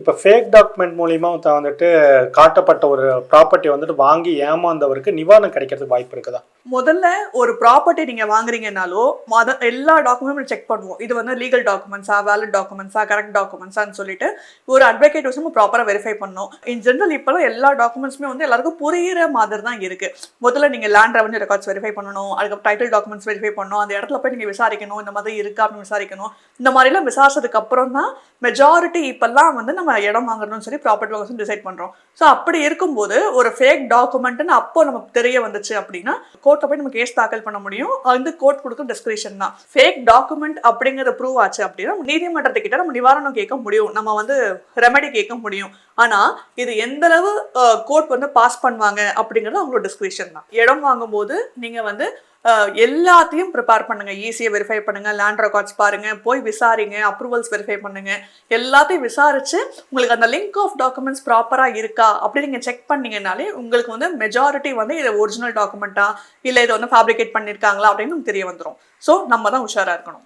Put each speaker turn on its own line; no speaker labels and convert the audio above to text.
இப்போ fake document மூலிமா வந்துட்டு காட்டப்பட்ட ஒரு ப்ராப்பர்ட்டி வந்துட்டு வாங்கி ஏமாந்தவருக்கு நிவாரணம் கிடைக்கிறதுக்கு வாய்ப்பு இருக்குதா?
முதல்ல ஒரு ப்ராப்பர்ட்டி நீங்கள் வாங்குறீங்கனாலோ மொத எல்லா டாக்குமெண்ட்டும் செக் பண்ணுவோம். இது வந்து லீகல் டாக்குமெண்ட்ஸா வேலிட் டாக்குமெண்ட்ஸா கரெக்ட் டாக்குமெண்ட்ஸான்னு சொல்லிட்டு ஒரு அட்வொகேட் வச்சு நம்ம ப்ராப்பராக வெரிஃபை பண்ணணும் இன் ஜென்ரல் இப்போலாம் எல்லா டாக்குமெண்ட்ஸுமே வந்து எல்லாருக்கும் புரியிற மாதிரி தான் இருக்குது முதல்ல நீங்கள் லேண்ட் ரெவன்யூ ரெக்கார்ட்ஸ் வெரிஃபை பண்ணணும் அதுக்கு டைட்டில் டாக்குமெண்ட்ஸ் வெரிஃபை பண்ணணும் அந்த இடத்துல போய் நீங்கள் விசாரிக்கணும் இந்த மாதிரி இருக்கா அப்படின்னு விசாரிக்கணும். இந்த மாதிரிலாம் விசாரிச்சதுக்கு அப்புறம் தான் மெஜாரிட்டி இப்போல்லாம் வந்து நம்ம இடம் வாங்கணும்னு சொல்லி ப்ராப்பர்ட்டி வாங்கணும் டிசைட் பண்றோம். ஸோ அப்படி இருக்கும்போது ஒரு ஃபேக் டாக்குமெண்ட்னு அப்போ நமக்கு தெரிய வந்துச்சு அப்படின்னா கோர்ட்டை போய் நம்ம கேஸ் தாக்கல் பண்ண முடியும். அது வந்து கோர்ட் கொடுக்கும் டிஸ்கிரிப்ஷன் தான். ஃபேக் டாக்குமெண்ட் அப்படிங்கிற ப்ரூவ் ஆச்சு அப்படின்னா நீதிமன்றத்துக்கிட்ட நம்ம நிவாரணம் கேட்க முடியும். நம்ம வந்து ரெமெடி கேட்க முடியும். ஆனா இது எந்த அளவு கோர்ட் வந்து பாஸ் பண்ணுவாங்க அப்படிங்கிறது அவங்களோட டிஸ்கிரிப்ஷன் தான். இடம் வாங்கும்போது நீங்க வந்து எல்லாத்தையும் ப்ரிப்பேர் பண்ணுங்க. ஈஸியாக வெரிஃபை பண்ணுங்கள் லேண்ட் ரெக்கார்ட்ஸ் பாருங்கள் போய் விசாரிங்க. அப்ரூவல்ஸ் வெரிஃபை பண்ணுங்கள் எல்லாத்தையும் விசாரித்து உங்களுக்கு அந்த லிங்க் ஆஃப் டாக்குமெண்ட்ஸ் ப்ராப்பராக இருக்கா அப்படி நீங்கள் செக் பண்ணீங்கனாலே உங்களுக்கு வந்து மெஜாரிட்டி வந்து இது ஒரிஜினல் டாக்குமெண்ட்டா இல்லை இதை வந்து ஃபேப்ரிகேட் பண்ணியிருக்காங்களா அப்படின்னு தெரிய வந்துடும் ஸோ நம்ம தான் உஷாராக இருக்கணும்.